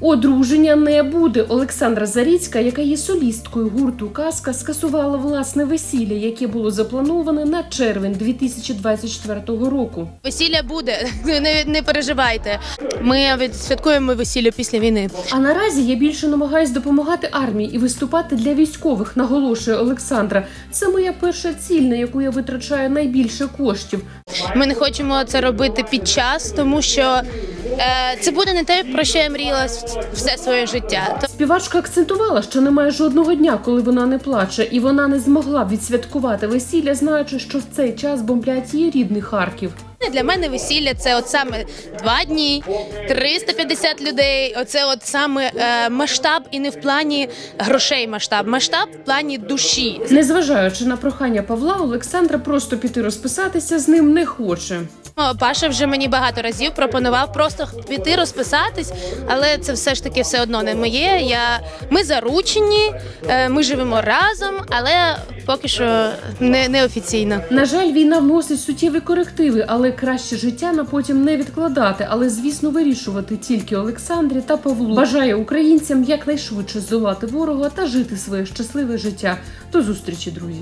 Одруження не буде. Олександра Заріцька, яка є солісткою гурту Казка, скасувала власне весілля, яке було заплановане на червень 2024 року. Весілля буде, не, не переживайте. Ми відсвяткуємо весілля після війни. А наразі я більше намагаюсь допомагати армії і виступати для військових, наголошує Олександра. Це моя перша ціль, на яку я витрачаю найбільше коштів. Ми не хочемо це робити під час, тому що це буде не те, про що я мріяла все своє життя. Співачка акцентувала, що немає жодного дня, коли вона не плаче, і вона не змогла відсвяткувати весілля, знаючи, що в цей час бомблять її рідний Харків. Для мене весілля це от саме два дні, 350 людей. Оце от саме е, масштаб, і не в плані грошей масштаб, масштаб в плані душі. Незважаючи на прохання Павла, Олександра просто піти розписатися з ним не хоче. Паша вже мені багато разів пропонував просто піти розписатись, але це все ж таки все одно не моє. Я ми заручені, е, ми живемо разом, але поки що не, не офіційно. На жаль, війна вносить суттєві корективи, але краще життя на потім не відкладати, але звісно вирішувати тільки Олександрі та Павлу. Бажає українцям якнайшвидше здолати ворога та жити своє щасливе життя. До зустрічі, друзі.